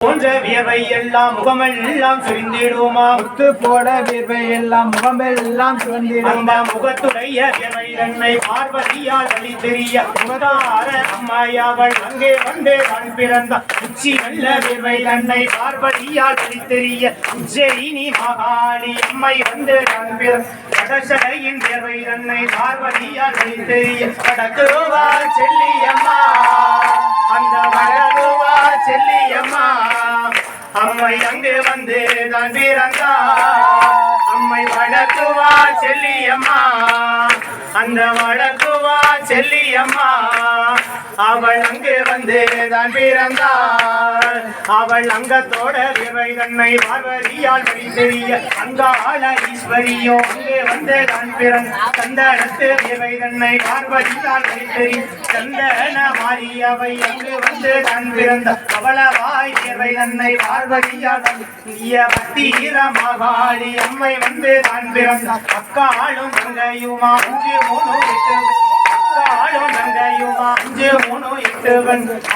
போன்ற வியர்வை எல்லாம் முகமெல்லாம் சுரிந்திடுமா? முத்து போட வீர்வை எல்லாம் முகமெல்லாம் சுவந்திடும் அந்த முகத்துடைய வியர்வை தன்னை பார்வதியால் வழி தெரிய முகதார அம்மாயாவள் அங்கே வந்து தான் பிறந்த உச்சி நல்ல வியர்வை தன்னை பார்வதியால் வழி தெரிய உஜ்ஜயினி மகாளி அம்மை வந்து தான் பிறந்த கடசடையின் வியர்வை தன்னை பார்வதியால் தெரிய கடக்குருவா செல்லியம்மா. அந்த வடருவா செல்லியம்மா. அம்மை அங்கே வந்து தான் பிறந்தா அம்மை வடக்குவா செல்லியம்மா. அந்த வழக்குவா செல்லியம்மா. அவள் அங்கு வந்து தான் பிறந்தாள். அவள் அங்கத்தோட விரை தன்னை பார்வதியால் வழி தெரிய அங்காள ஈஸ்வரியோ அங்கே வந்து தான் பிறந்த சந்தனத்து விரை தன்னை பார்வதியால் வழி தெரிய சந்தன மாரியவை அங்கு வந்து தான் பிறந்த அவளவாய் விரை தன்னை பார்வதியால் நீய பக்தீர மகாளி அம்மை வந்து தான் பிறந்த அக்காளும் தங்கையுமா அஞ்சு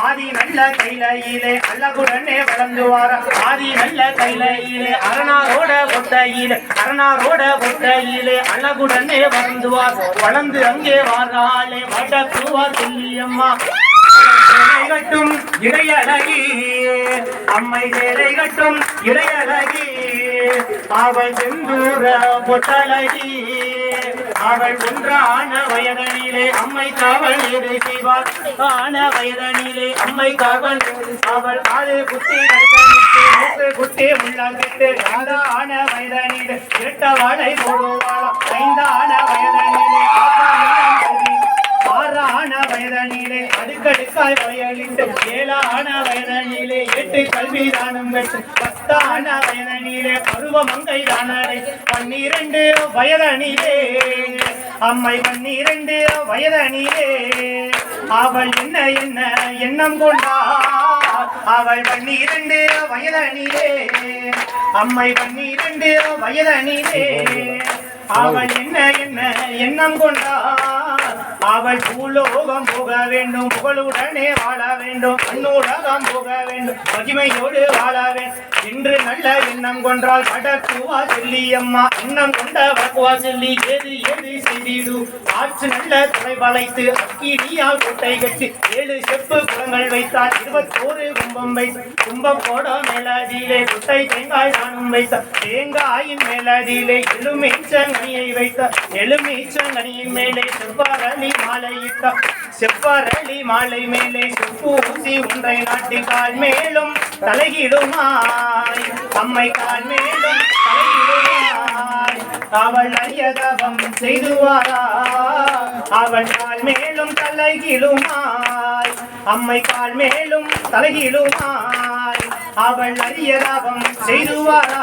ஆதி நல்ல கைலையிலே அழகுடனே வளர்ந்துவார. ஆதி நல்ல கைலையிலே அரணாரோட கொட்டையிலே அரணாரோட கொட்டையிலே அழகுடனே வளர்ந்துவார். வளர்ந்து அங்கே வாராலே வடக்குவார் சொல்லியம்மா கட்டும் இடையழகி அம்மை வேலை கட்டும் இடையழகி அவள் செந்தூர பொட்டழகி. அவள் ஒன்றான வயதனிலே அம்மை காவல் இரு செய்வாள் ஆன வயதனிலே அம்மை காவல் அவள் ஆறு குத்தி கடுக்கணித்து மூக்கு குத்தி உள்ளங்கிட்டு ஆன வயதனிலே இரட்ட வாழை போடுவாளாம். ஐந்தான வயதனிலே ஆறான வயதனிலே அடுக்கடுக்காய் வயலிட்டு ஏழான வயதனிலே எட்டு கல்வி தானம் பெற்று பத்தான வயதனிலே பருவ மங்கை தானடை பன்னிரண்டு வயதனிலே அம்மை பன்னிரண்டு வயதனிலே. அவள் என்ன என்ன எண்ணம் கொண்டா அவள் பன்னிரண்டு வயதனிலே அம்மை பன்னிரண்டு வயதனிலே. அவள் என்ன என்ன எண்ணம் கொண்டா அவள் பூலோகம் போக வேண்டும். புகழுடனே வாழ வேண்டும். அன்னூலகம் போக வேண்டும். மகிமையோடு வாழ வேண்டும். என்று நல்ல எண்ணம் கொன்றால் கடக்குவா செல்லியம்மா. எண்ணம் கொண்ட வக்குவா செல்லி ஏது ஏது செய்திடு? ஆற்று நல்ல துறை வளைத்து அக்கினியால் கொட்டை கட்டி ஏழு செப்பு குளங்கள் வைத்தார். இருபத்தோரு கும்பம் வைத்து கும்பம் போட மேலடியிலே குட்டை தேங்காய் நானும் வைத்தார். தேங்காயின் மேலடியிலே எலுமீச்சங்கனியை வைத்தார். எலுமீச்சங்கனியின் மேலே செவ்வாரளி மாலையிட்டார் செவ்வாரளி மாலை மேலே செப்பு ஊசி ஒன்றை நாட்டி கால் மேலும் தலையிடுமாய். அம்மை கால் மேலும் தலையிடுமாய். அவள் அரியதவம் செய்துவாரா? அவள் கால் மேலும் தலைகிடுமாய் அம்மை கால் மேலும் தலைகிடுமாய் அவள் அரியதவம் செய்துவாரா?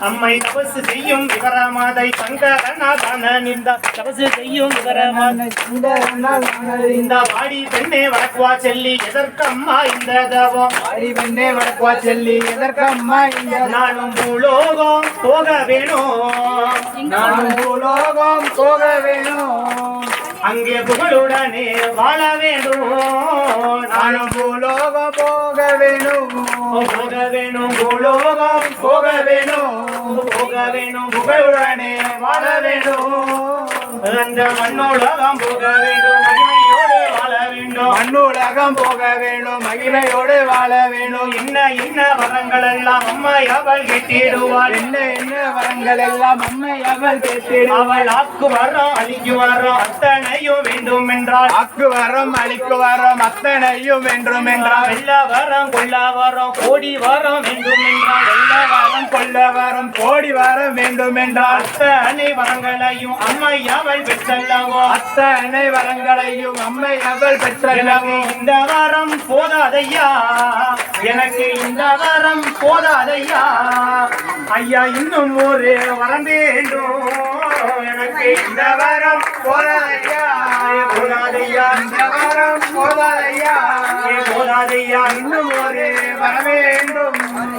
அம்மை தபசு செய்யும் விவரமாதை சங்கரநாதன நின்ற தபசு செய்யும் விவரமாதை இந்த வாடி பெண்ணே வடக்குவா செல்லி எதற்கம்மா இந்த தவம்? அறிவெண்ணே வடக்குவா செல்லி எதற்கம்மா இந்த நானும் பூலோகம் போக வேணும். நான் பூலோகம் போக வேணும். அங்கே புகழுடனே வாழ வேண்டும்? நானும் நான் பூலோகம் போக வேணும். போக வேணும் பூலோகம் போக வேணும். போக வேணும் புகழுடனே வாழ வேண்டும் அந்த மண்ணோலகம் போக வேண்டும் வேண்டும் மண்ணுலகம் போக வேணும் மகிமையோடு வாழ வேணும் இன்ன இன்ன வரங்கள் எல்லாம் அம்மை அவள் கெட்டிடுவாள். என்ன என்ன வரங்கள் எல்லாம் அம்மை அவள் கேட்டிடும் அவள் ஆக்கு வரோம் அழிக்கு வரோம் அத்தனையும் வேண்டும் என்றால் அக்கு வரம் அழிக்கு வரம் அத்தனையும் வேண்டும் என்றால் வெள்ள வரம் கொள்ள வரம் கோடி வரம் வேண்டும் என்றால் கொல்ல வரம் கொல்ல வரம் கோடி வரம் வேண்டும் என்றால் அத்தனை வரங்களையும் அம்மை அவள் பெற்றல்லவோ? அத்தனை வரங்களையும் அம்மை அவள் பெற்றல்லவோ? எனக்கு இந்த வரம் போதாதையா? எனக்கு இந்த வரம் போதாதையா? ஐயா இன்னும் ஒரு வரம் வேண்டும். எனக்கு இந்த வரம் போதாதையா? போதாதையா இந்த வரம் போதாதையா? போதாதையா இன்னும் ஒரு வர வேண்டும்.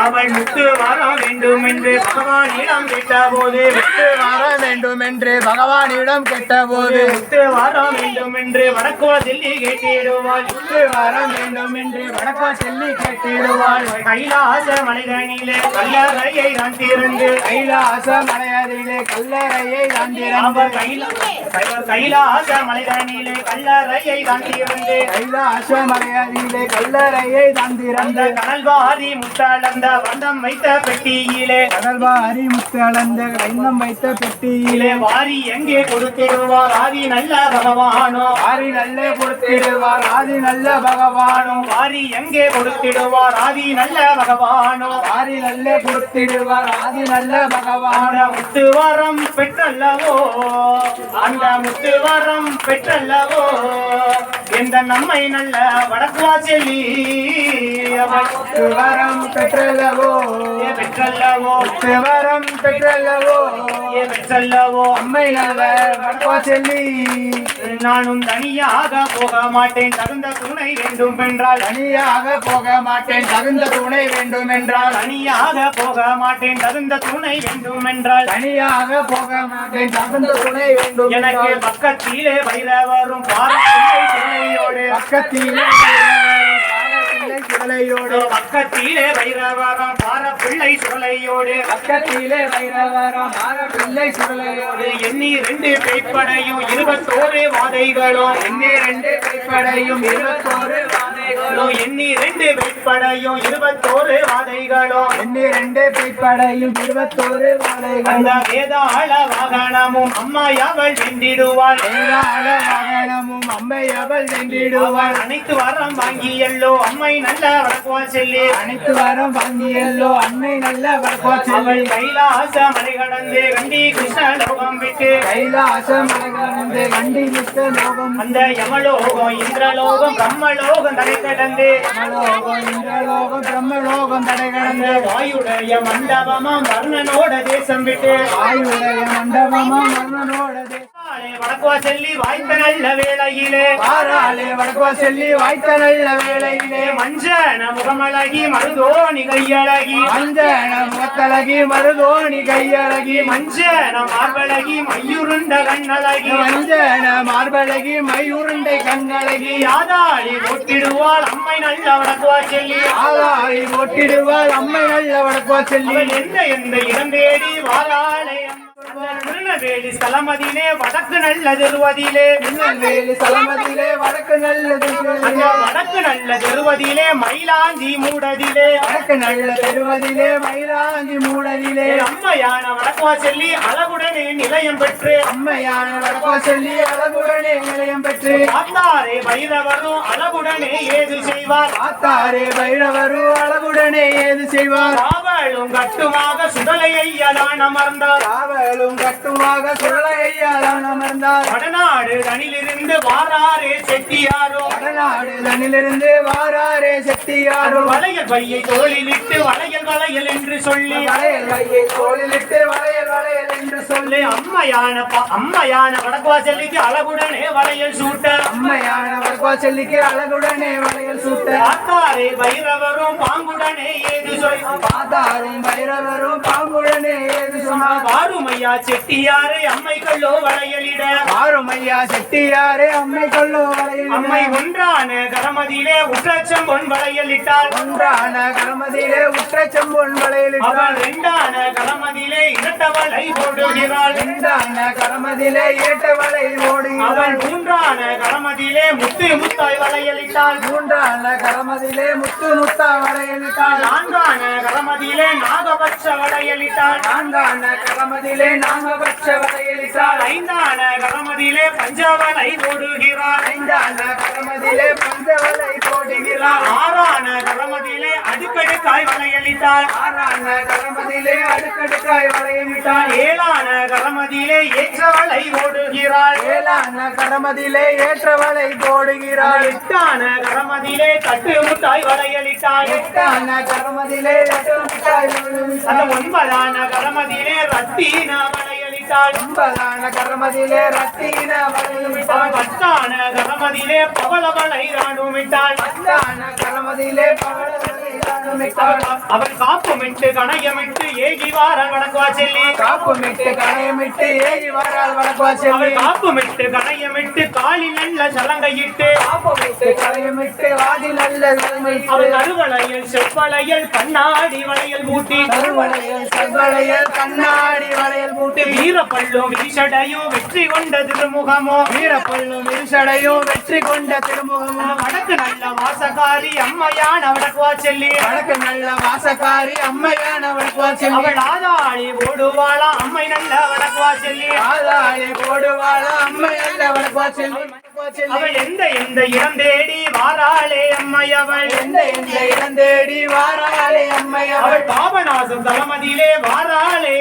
அவள் முத்து வர வேண்டும் என்று பகவானிடம் கேட்டபோது முத்து வர வேண்டும் என்று பகவானிடம் கேட்டபோது முத்து வர வேண்டும் என்று வடக்குவ தில்லி கேட்டிடுவாள். முத்து வர வேண்டும் என்று வடக்கா செல்லி கேட்டிடுவாள். கைலாச மலைதனிலே கல்லறையை நான் திறந்து கைலாச மலையதிலே கல்லறையை கைலா அவர் கைலாச மலைதனிலே கல்லறையை தான் திறந்து கைலாச மலையதிலே கல்லறையை அந்த தாண்டிறந்து கனல்வாரி முட்டாளந்த வந்தம் வைத்த பெட்டியிலே. கடல்வாரி முத்து அளந்த கைந்தம் வைத்த பெட்டியிலே. வாரி எங்கே கொடுத்திடுவார்? ஆதி நல்ல பகவானோ. ஆரி நல்ல கொடுத்திடுவார். ஆதி நல்ல பகவானும் வாரி எங்கே கொடுத்திடுவார்? ஆதி நல்ல பகவானோ. ஆரி நல்ல கொடுத்திடுவார். ஆதி நல்ல பகவான். முத்து வரம் பெற்றல்லவோ. அந்த முத்து வரம் பெற்றல்லவோ. எந்த நம்மை நல்ல வடக்குவா செல்லி வரம் பெற்றல்லவோ? ஏ பெற்றல்லவோ? வரம் பெற்றல்லவோ? ஏ பெற்றல்லவோ? அம்மை நல்ல வடக்கா செல்லி. நானும் தனியாக போக மாட்டேன் தகுந்த துணை வேண்டும் என்றால் தனியாக போக மாட்டேன் தகுந்த துணை வேண்டும் என்றால் தனியாக போக மாட்டேன் தகுந்த துணை வேண்டும் என்றால் தனியாக போக மாட்டேன் தகுந்த துணை வேண்டும் எனக்கு பக்கத்திலே வைரவரும் பாரத்திலே சிலையோடு பக்கத்திலே சுடலையோடு பக்கத்திலே வைரவரும் பாரப்பிள்ளை சுலையோடு பக்கத்திலே வைரவரம் பிள்ளை சுடலையோடு எண்ணி ரெண்டு கைப்படையும் இருபத்தோரு வாதைகளும். எண்ணி ரெண்டு கைப்படையும் இருபத்தோரு வாதைகளும். எண்ணி ரெண்டு கைப்படையும் இருபத்தோரு வாதைகளும். எண்ணி ரெண்டு கைப்படையும் இருபத்தோரு அந்த வாதைகளும் வேதாள வாகனமும் அம்மாயவள் வென்றிடுவாள். வேதாள வாகனமும் அம்மை அவள் வென்றிடுவாள். அனைத்து வாரம் வாங்கி எல்லோ அம்மை நல்ல வடக்குவா செல்லி. அனைத்து வாரம் வாங்கியல்லோ அன்னை நல்ல வடக்கோச்சல் அவள் கைலாச மலை கடந்து கண்டி கிருஷ்ண லோகம் விட்டு. கைலாச மலகந்து கண்டி மிக்க லோகம் அந்த யமலோகம் இந்திரலோகம் பிரம்மலோகம் தடை கடந்து. லோகம் இந்திரலோகம் பிரம்மலோகம் தடை கடந்து வாயுடைய மண்டபமாம் வர்ணனோட தேசம் விட்டு ஆயுடைய மண்டபமா மன்னனோட வடக்குவா செல்லி வாய்த்த நல்ல வேளையிலே. வாராளே வடக்கோ செல்லி வாய்த்த நல்ல வேளையிலே. மஞ்சன முகமழகி மருதோணி கையழகி மஞ்சன முகத்தழகி மருதோணி கையழகி மஞ்சன மார்பழகி மையுருண்ட கண்ணழகி. மஞ்சன மார்பழகி மையுருண்டை கண்ணழகி. யாதாளி ஒட்டிடுவாள் அம்மை நல்ல வடக்குவா செல்லி ஆளாளி ஒட்டிடுவாள் அம்மை நல்ல வடக்கோ செல்லி எந்த எந்த இடம் தேடி வாராளயம் திருநெல்வேலி ஸ்தலமதிலே வடக்கு நல்ல திருவதிலே வேலி சலமதிலே வடக்கு அந்த வடக்கு நல்ல திருவதிலே மயிலாஞ்சி மூடதிலே. வடக்கு நல்ல தெருவதிலே மயிலாஞ்சி மூடதிலே. அம்மையான வடக்குவா செல்லி அழகுடனே நிலையம் பெற்று. அம்மையான வடக்கோ செல்லி அழகுடனே நிலையம் பெற்று. ஆத்தாரே வைரவரும் அழகுடனே ஏது செய்வார்? ஆத்தாரே பைரவரு அழகுடனே ஏது செய்வார்? காவலும் கட்டுமாக சுடலையை அதான் அமர்ந்தார். காவலும் கட்டுமாக சுழலையால் அமர்ந்தார் வடநாடு தனிலிருந்து வாராரே செட்டியாரோ? வடநாடு தனிலிருந்து வாராரே செட்டியாரும் வளையல் பையை தோளிலிட்டு வளையல் வளையல் என்று சொல்லி. வளையல் வையை தோளிலிட்டு வளையல் வளையல் என்று சொல்லி. சொல்லி அம்மையான அம்மையான வடக்குவாசல்லிக்கு அழகுடனே வளையல் சூட்ட. அம்மையான வடக்கோ செல்லிக்கு அழகுடனே வளையல் சூட்ட. ஆத்தாரே பைரவரும் பாங்குடனே ஏது சொல். ஆதாரும் பைரவரும் பாம்புடனே ஏது சொன்னார் வாருமையா செட்டியாரே அம்மைகளோ வளையலிட. ஆறுமையா செட்டியாரே அம்மை கொள்ளோ வளையல் அம்மை ஒன்றான கரமதியிலே உற்றச்சம் பொன் வளையலிட்டாள் ஒன்றான கரமதியிலே உற்ற செம்பொன் வளையலிட்டாள் அவள் ரெண்டான கரமதியிலே இரட்டவளை போடுகிறாள். ஒன்றான கரமதியிலே ஏட்ட வளை ஓடி அவள் மூன்றான கரமதியிலே முத்து முத்தாய் வளையலிட்டாள். மூன்றான கரமதியிலே முத்து முத்தா வளையலிட்டாள். நான்கான கரமதியிலே நாகபட்ச வளையலிட்டாள். நான்கான கரமதியிலே நாகபட்ச வளையலிட்டாள் ஐந்தான கரமதியிலே பஞ்சவலை போடுகிறாள் ஐந்தான கரமதியிலே பஞ்சவலை போடுகிறாள் ஆறான கரமதியிலே அடுக்கடுக்காய் வளையலிட்டாள் ஆறான கரமதியிலே அடுக்கடுக்காய் வளையலிட்டாள் ஏழான கரமதியிலே ஏற்றவளை ஓடுகிறாள் ஏழான கரமதியிலே ஏற்றவளை போடுகிறாள் எட்டான கரமதியிலே தட்டு முத்தாய் வளையலிட்டாள் எட்டான கரமதியிலே எட்டாய் அந்த ஒன்பதான கரமதியிலே ரத்தின ஒன்பதான கரமதியிலே ரத்தின வளையலிட்டாள் பத்தான கரமதியிலே பவளவளை ராணுமிட்டாள் பத்தான பவளவளை அவள் காப்புமிட்டு கணையமிட்டு ஏகி வாராள் வடக்குவா செல்லி. காப்புமிட்டு கணையமிட்டு ஏகி வராள் வடக்குவா அவள் செல்வி காப்புமிட்டு கணையமிட்டு காலில் நல்ல சலங்கையிட்டு. காப்புமிட்டு கணையமிட்டு வாதி நல்ல தலைமையிட்டு அவள் அறுவளையல் செவ்வளையல் கண்ணாடி வளையல் மூட்டி. கருவளையல் செவ்வளையல் கண்ணாடி வளையல் வீரப்பள்ளும் வீசடையும் வெற்றி கொண்ட திருமுகமோ? வீரப்பள்ளும் இருசடையும் வெற்றி கொண்ட திருமுகமும் வடக்கு நல்ல வாசகாரி அம்மையான வடக்குவா செல்லி. வடக்கு நல்ல வாசக்காரி அம்மையான வடக்குவா செல்வி அவள் ஆதாளி ஓடுவாளா அம்மை நல்ல வடக்குவா செல்லி. ஆதாளி போடுவாள? அம்மை நல்ல வடக்குவா செல்வி அவள் எந்த எந்த இடம் தேடி வாராளே அம்மை அவள். எந்த எந்த இடம் தேடி வாராளே அம்மை அவள் பாபநாசம் தலமதியிலே வாராளே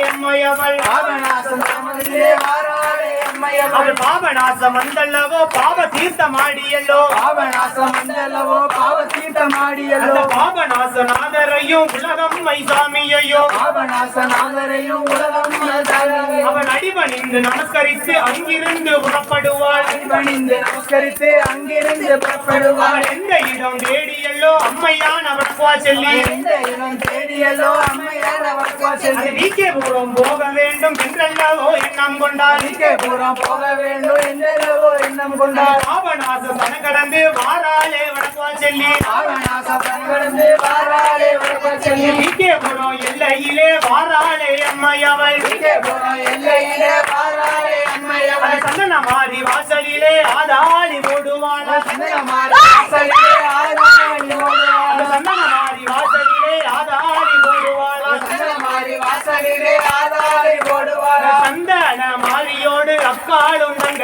வாராளே அம்மை அவள் அவள் பாபநாசம் வந்தல்லவோ பாவ தீர்த்தமாடியல்லோ பாபநாசம் மண்டலவோ பாவ தீர்த்தமாடியல்லோ அந்த பாபநாசநாதரையும் உலகம்மை சாமியையோ பாபநாசநாதரையும் உலகம் மலர்ந்தாளே. அவன் அடிபணிந்து நமஸ்கரித்து அங்கிருந்து புறப்படுவாள். பணிந்து நமஸ்கரித்து அங்கிருந்து புறப்படுவாள். எந்த இடம் தேடியல்லோ அம்மையான வடக்குவா செல்லி. எந்த இடம் தேடியல்லோ அம்மையான வடக்குவா அது செல்வி வீக்கேபுரம் போக வேண்டும் என்றல்லவோ எண்ணம் கொண்டாள். புறம் போக வேண்டும் என்றோ எண்ணம் கொண்டாள் பாபநாசம் தன கடந்து வாராளே வடக்குவா செல்லி. பாபநாசம் கடந்து வாராளே வடக்குவா செல்வி வீக்கேபுரம் எல்லையிலே வாராளே அம்மை அவள் புறம் எல்லையிலே வாராளே அம்மை அவள் அவள் சந்தன மாறி வாசலிலே ஆதாளி ஓடுவாளா சந்தனமாரி வாசலிலே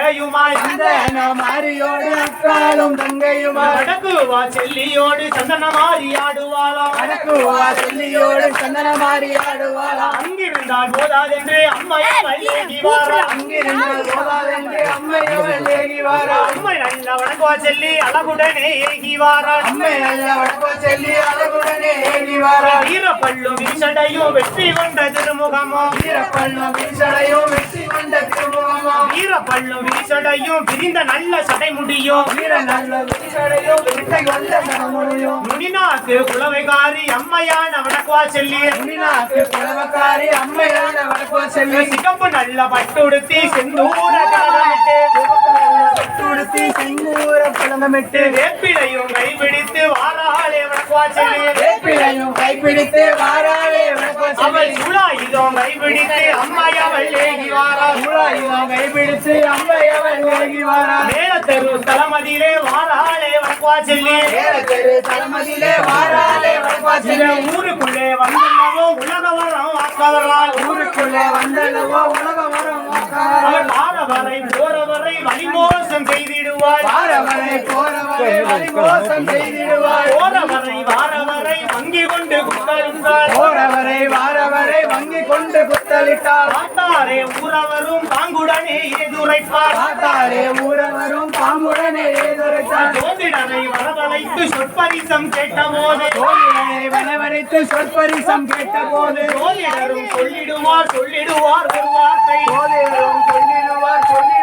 தங்கையுமாய் சந்தன மாரியோடு அக்காலும் தங்கையுமா வடக்குவா செல்லியோடு சந்தன மாறி ஆடுவாளாம். வடக்குவா செல்லியோடு சந்தன மாறி ஆடுவாளா அங்கிருந்தால் போதாதென்று அம்மையை வள்ளி வாரா அங்கிருந்து போதாதென்று அம்மையவள் ஏகி வாரா அம்மை நல்ல வடக்குவா செல்லி அழகுடனே ஏகி வாராள் அம்மை நல்ல வடக்குவா செல்லி அழகுடனே ஏகி வாரா வீரப்பள்ளும் வீசடையும் வெற்றி கொண்ட திருமுகமோ? வீரப்பள்ளும் வீசடையும் வெற்றி கொண்ட திருமுகமா? வீரப்பள்ளும் வீசடையும் விரிந்த நல்ல சடை முடியும். வீர நல்ல வீசடையும் வெற்றி கொண்ட திருமுறையும் முனிநாத்து குலவைகாரி அம்மையான வடக்குவா செல்லி. முனிநாக்கு புலவக்காரி அம்மையான வடக்குவா செல்வி சிகப்பு நல்ல பட்டுடுத்தி செந்தூர பட்டுடுத்தி செங்கூர புலங்கமிட்டு வேப்பிலையும் கைப்பிடித்து வாராளே வடக்குவா செல்லி வேப்பிலையும் கைப்பிடித்து வாராளே அவள் சுழாயுதம் கைப்பிடித்து அம்மையவள் ஏகி வாரா. மூலாயுதம் கைப்பிடித்து அம்மையவள் ஏகி வாரா. மேலத்தெரு தலமதியிலே வாராளே வடக்குவா செல்லி ஏலத்தெரு தளமதியிலே வாராளே வடக்குவா சில செல்வி ஊருக்குள்ளே வந்தல்லவோ உலக வரம் ஆக்கவரால் ஊருக்குள்ளே வந்தல்லவோ உலக வரம் அவள் வாரவரை போறவரை வழிமோசம் செய்திடுவாள் வாரவரை போறவரை வழிமோசம் செய்திடுவாள் போறவரை வாரவரை வங்கி கொண்டு குத்தளித்தாள் போறவரை வாரவரை வங்கி கொண்டு குத்தளித்தாள் பார்த்தாரே ஊரவரும் தாங்குடனே எதுரைப்பார் பார்த்தாரே ஊரவரும் பாம்புடனே ஏதுரைத்தாள் ஜோதிடரை வரவழைத்து சொற்பரிசம் கேட்டபோது. கோயிலை வனவரைத்து சொற்பரிசம் கேட்டபோது. ஜோதிடரும் சொல்லிடுவார் சொல்லிடுவார் ஒரு வார்த்தை. கோயிலும் சொல்லிடுவார் வார்த்தை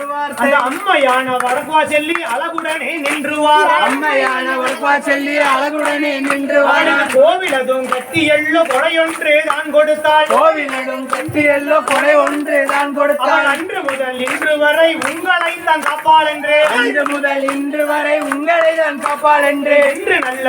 அந்த அம்மையான வரகுவா செல்லி அழகுடனே நின்றுவார். அம்மையான வல்பா செல்லி அழகுடனே நின்று அவளுக்கு கோவிலதும் கட்டி எள்ளு கொடையொன்று தான் கொடுத்தாள். கோவிலடும் கட்டி எல்லோ கொடை ஒன்று தான் கொடுத்தாள். அன்று முதல் இன்று வரை உங்களை தான் காப்பாள் என்று அன்று முதல் இன்று வரை உங்களை தான் காப்பாள் என்று என்று நல்ல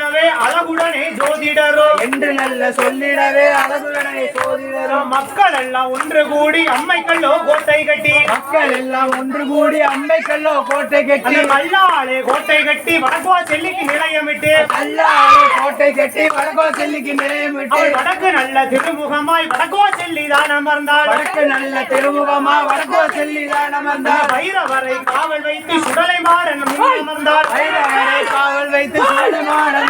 சொல்லிடவே அழகுடனே ஜோதிடரோ. என்று நல்ல சொல்லிடவே அழகுடனே சோதிடரும் மக்கள் எல்லாம் ஒன்று கூடி அம்மைக்கல்லோ கோட்டை கட்டி. மக்கள் எல்லாம் ஒன்று கூடி அம்மைக்கல்லோ கோட்டை கட்டி. அந்த கல்லாலே கோட்டை கட்டி வடக்குவா செல்லிக்கு நிலையமிட்டு. அல்லாஹ் கோட்டை கட்டி வடக்கோ செல்லிக்கு நிலையமிட்டு. வடக்கு நல்ல திருமுகமாய் வடக்குவா செல்லி தான் அமர்ந்தாள். வடக்கு நல்ல திருமுகமா வடக்கோ செல்லி தான் அந்த அமர்ந்தார் வைரவரை காவல் வைத்து சுடலை முன் அமர்ந்தாள். வைரவரை காவல் வைத்து சுடலை மாடன்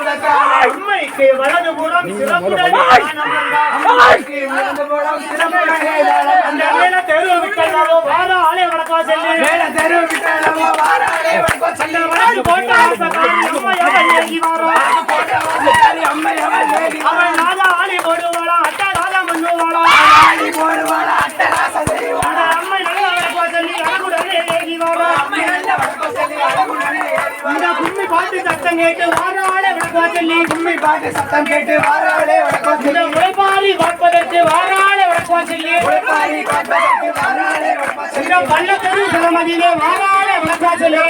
அம்மைக்கு வலது புறம் சிறப்புடன் ஞானம் வந்தார். அம்மாய்க்கு விழுந்து போடும் சிறப்புடனே தாளம் அந்த மேல தெரு விட்டல்லவோ வார ஆளே வடக்கா செல்லு. மேல தெரு விட்டளவோ வாராளே வடக்கோ செல்லு. வடக்கு போட்ட ஆசைக்காரி அம்மை அவள் ஏகி வாரா. போட்ட வாசக்காரி அம்மை அவள் வேடி அவள் ராஜா ஆளி போடுவாளா? அட்டா ராஜா மண்ணுவாளா? ஆடி போடுவாள்? அட்டகாசம் செய்வாள்? அந்த அம்மை நல்ல வடக்கா செல்லி. அழகுடனே ஏகி வாரா. அம்மை நல்ல வடக்கோ செல்லி. அழகுடனே ஏறி வா. இந்த கும்மி பாட்டு சத்தம் கேட்டு வார செல்லி கும்மி பாட்டு சத்தம் கேட்டு வாராளே இந்த செல்லி உழைப்பாரி பார்ப்பதற்கு செல்லி காப்பதற்கு வாராளே வடக்கோ செல்லி பள்ளத்தெரு சிலமதியிலே செல்லி